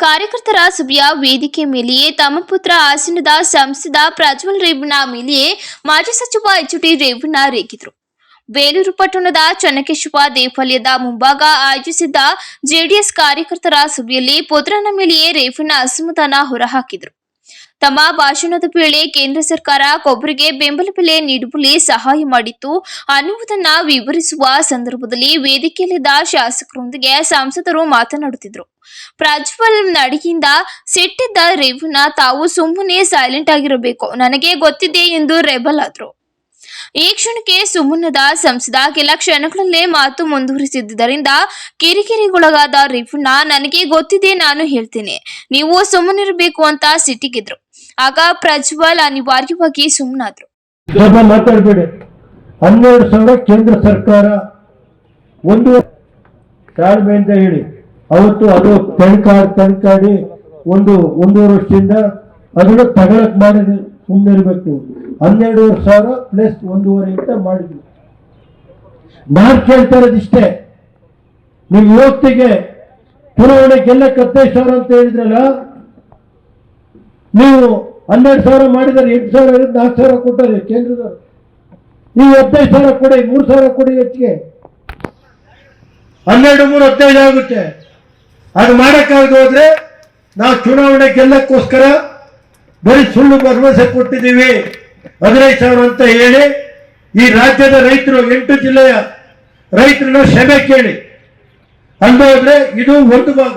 ಕಾರ್ಯಕರ್ತರ ಸಭೆಯ ವೇದಿಕೆ ಮೇಲೆಯೇ ತಮ್ಮ ಪುತ್ರ ಹಾಸನದ ಸಂಸದ ಪ್ರಜ್ವಲ್ ರೇವಣ್ಣ ಮೇಲೆಯೇ ಮಾಜಿ ಸಚಿವ ಎಚ್ ಡಿ ರೇವಣ್ಣ ರೇಗಿದ್ರು. ಬೇಲೂರು ಪಟ್ಟಣದ ಚನ್ನಕೇಶವ ದೇವಾಲಯದ ಮುಂಭಾಗ ಆಯೋಜಿಸಿದ್ದ ಜೆಡಿಎಸ್ ಕಾರ್ಯಕರ್ತರ ಸಭೆಯಲ್ಲಿ ಪುತ್ರನ ಮೇಲೆಯೇ ರೇವಣ್ಣ ಅಸಮಾಧಾನ ಹೊರಹಾಕಿದ್ರು. ತಮ್ಮ ಭಾಷಣದ ವೇಳೆ ಕೇಂದ್ರ ಸರ್ಕಾರ ಕೊಬ್ಬರಿಗೆ ಬೆಂಬಲ ಬೆಲೆ ನೀಡುವಲ್ಲಿ ಸಹಾಯ ಮಾಡಿತ್ತು. ಅನ್ನುವುದನ್ನ ವಿವರಿಸುವ ಸಂದರ್ಭದಲ್ಲಿ ವೇದಿಕೆಯಲ್ಲಿದ್ದ ಶಾಸಕರೊಂದಿಗೆ ಸಂಸದರು ಮಾತನಾಡುತ್ತಿದ್ರು ಪ್ರಜ್ವಲ್ ನಡಿಯಿಂದ ಸಿಟ್ಟಿದ್ದ ರೇವಣ್ಣ, ತಾವು ಸುಮ್ಮನೆ ಸೈಲೆಂಟ್ ಆಗಿರಬೇಕು. ನನಗೆ ಗೊತ್ತಿದೆ ಎಂದು ರೆಬಲ್ ಆದ್ರು. ಈ ಕ್ಷಣಕ್ಕೆ ಸುಮ್ಮನದ ಸಂಸದ ಕೆಲ ಕ್ಷಣಗಳಲ್ಲೇ ಮಾತು ಮುಂದುವರಿಸಿದ್ದರಿಂದ ಕಿರಿಕಿರಿಗೊಳಗಾದ ರೇವಣ್ಣ, ನನಗೆ ಗೊತ್ತಿದೆ, ನಾನು ಹೇಳ್ತೇನೆ. ನೀವು ಸುಮ್ಮನಿರಬೇಕು ಅಂತ ಸಿಟ್ಟಿಗಿದ್ರು. ಆಗ ಪ್ರಜ್ವಲ್ ಅನಿವಾರ್ಯವಾಗಿ ಸುಮ್ಮನಾದ್ರು ಮಾತಾಡಬೇಡಿ. ಹನ್ನೆರಡು ಸಾವಿರ ಕೇಂದ್ರ ಸರ್ಕಾರ ಒಂದು ತಾಳ್ಮೆಯಿಂದ ಹೇಳಿ, ಅವತ್ತು ಅದು ತಡ್ಕಾಡಿ ತಡ್ಕಾಡಿ ಒಂದು ಒಂದೂವರೆ ವರ್ಷದಿಂದ ಅದನ್ನು ತಗೊಳಕ್ ಮಾಡಿದ್ವಿ ಸುಮ್ಮನೆ ಇರಬೇಕು. ನೀವು ಹನ್ನೆರಡೂವರೆ ಸಾವಿರ ಪ್ಲಸ್ ಒಂದೂವರೆ ಅಂತ ಮಾಡಿದ್ವಿ ನಾನು ಕೇಳ್ತಾ ಇರೋದಿಷ್ಟೇ ನೀವು ಇವತ್ತಿಗೆ ಚುನಾವಣೆ ಗೆಲ್ಲಕ್ಕೆ ಹದಿನೈದು ಸಾವಿರ ಅಂತ ಹೇಳಿದ್ರಲ್ಲ ನೀವು ಹನ್ನೆರಡು ಸಾವಿರ ಮಾಡಿದರೆ ಎಂಟು ಸಾವಿರ ನಾಲ್ಕು ಸಾವಿರ ಕೊಟ್ಟರೆ ಕೇಂದ್ರದವರು. ನೀವು ಹದಿನೈದು ಸಾವಿರ ಕೊಡಿ, ಮೂರು ಸಾವಿರ ಕೊಡಿ ಹೆಚ್ಚಿಗೆ. ಹನ್ನೆರಡು, ಮೂರು, ಹದಿನೈದು ಆಗುತ್ತೆ. ಅದು ಮಾಡೋಕ್ಕಾಗದೆ ಹೋದ್ರೆ ನಾವು ಚುನಾವಣೆ ಗೆಲ್ಲಕ್ಕೋಸ್ಕರ ಬರೀ ಸುಳ್ಳು ಭರವಸೆ ಕೊಟ್ಟಿದ್ದೀವಿ. ಹದಿನೈದು ಸಾವಿರ ಅಂತ ಹೇಳಿ ಈ ರಾಜ್ಯದ ರೈತರು, ಎಂಟು ಜಿಲ್ಲೆಯ ರೈತರನ್ನ ಕ್ಷಮೆ ಕೇಳಿ. ಅಂದೋದ್ರೆ ಇದು ಒಂದು ಭಾಗ.